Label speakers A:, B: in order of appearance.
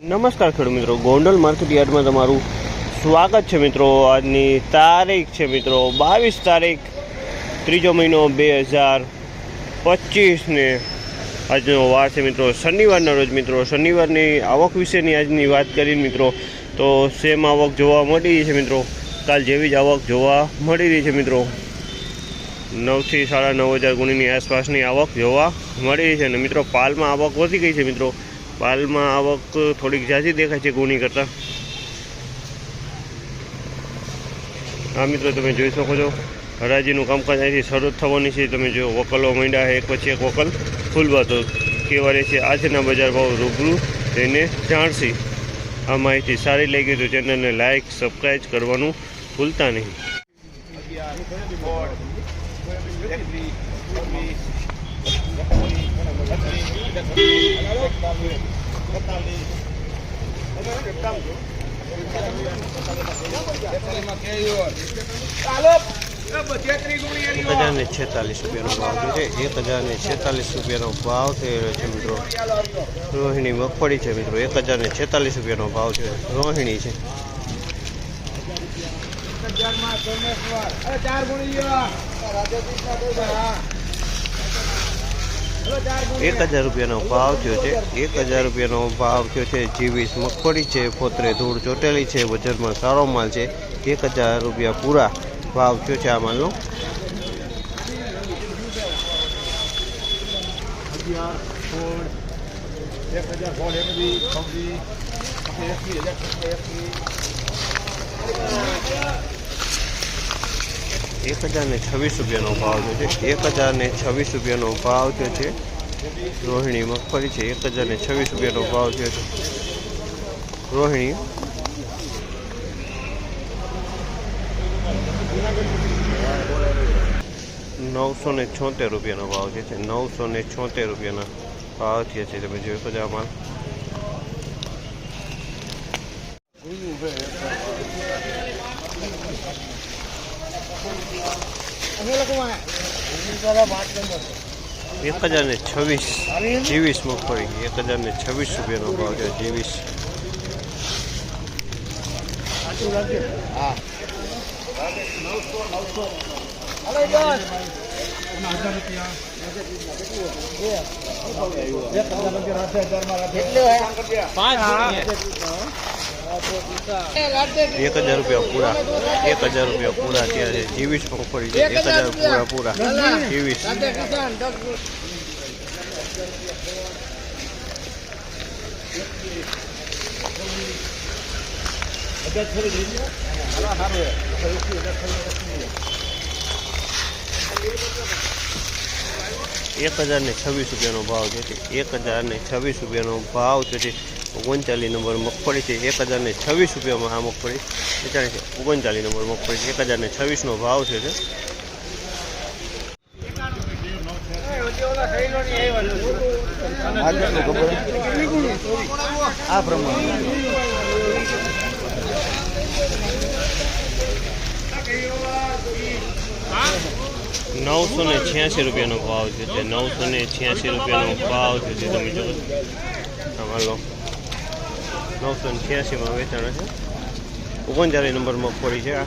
A: નમસ્કાર ખેડૂત મિત્રો, ગોંડલ માર્કેટ યાર્ડમાં તમારું સ્વાગત છે મિત્રો. આજની તારીખ છે મિત્રો, બાવીસ તારીખ, ત્રીજો મહિનો બે હજાર પચીસને આજનો વાર છે મિત્રો. શનિવારના રોજ મિત્રો, શનિવારની આવક વિશેની આજની વાત કરીને મિત્રો, તો સેમ આવક જોવા મળી રહી છે મિત્રો. કાલ જેવી જ આવક જોવા મળી રહી છે મિત્રો. નવથી સાડા નવ હજાર ગુણીની આસપાસની આવક જોવા મળી રહી છે અને મિત્રો, પાલમાં આવક વધી ગઈ છે મિત્રો. પાલમાં આવક થોડીક ઝાઝી દેખાય છે ગુની કરતાં. આ મિત્રો, તમે જોઈ શકો છો. હરાજીનું કામકાજ અહીંથી શરૂ થવાની છે. તમે જો વકલો માંડ્યા એક પછી એક વકલ. ખુલવા તો કેવા છે. આજના બજાર ભાવ રૂબરૂ તેને જાણશી. આ માહિતી સારી લાગી તો ચેનલને લાઇક સબસ્ક્રાઈબ કરવાનું ભૂલતા નહીં. ને છેતાલીસ રૂપિયાનો ભાવ છે એક હજાર છેતાલીસ રૂપિયાનો ભાવ થઈ છે મિત્રો. રોહિણી મગફળી છે મિત્રો. એક હજાર ને છેતાલીસ રૂપિયાનો ભાવ છે. રોહિણી છે. એક હજાર રૂપિયાનો ભાવ થયો છે. એક હજાર રૂપિયાનો ભાવ થયો છે. જીવીસ મગફળી છે ફોતરે ધૂળ ચોટેલી છે, વજનમાં સારો માલ છે. એક હજાર રૂપિયા પૂરા ભાવ થયો છે આ માલનો. એક ને છવ્વીસ રૂપિયાનો ભાવ થયો છે. એક હજારને છવ્વીસ રૂપિયાનો ભાવ થયો છે. રોહિણી મગફળી છે. એક હજારને છવ્વીસ રૂપિયાનો ભાવ થયો છે. રોહિણી. નવસો ને છોતેર રૂપિયાનો ભાવ છે. નવસો ને છોતેર રૂપિયાના ભાવ થયા છે. તમે જોઈ શકો માલ એક હજાર ને છવ્વીસ જીવીસ મગફળી. એક હજાર ને છવ્વીસ રૂપિયાનો ભાવ છે જીવીસ. એક હજાર રૂપિયા પૂરા. એક હજાર રૂપિયા પૂરા અત્યારે છે. જીવીસ મગફળી છે. એક હજાર પૂરા પૂરા. જીવીસ. એક હજાર ને છવ્વીસ રૂપિયાનો ભાવ છે. એક હજાર ને છવ્વીસ રૂપિયાનો ભાવ છે. ઓગણચાલીસ નંબર મગફળી છે એક હજારને છવ્વીસ રૂપિયામાં આ મગફળી. વેચાણી છે ઓગણચાલીસ નંબર મગફળી છે એક હજારને છવ્વીસનો ભાવ છે તે.
B: આ પ્રમાણે.
A: નવસો ને છ્યાસી રૂપિયાનો ભાવ છે તે નવસો ને છ્યાસી રૂપિયાનો ભાવ છે તે તમે જો લો નવસો ને છ્યાસીમાં વેચાણ છે ઓગણચાલીસ નંબર મગફળી છે આ.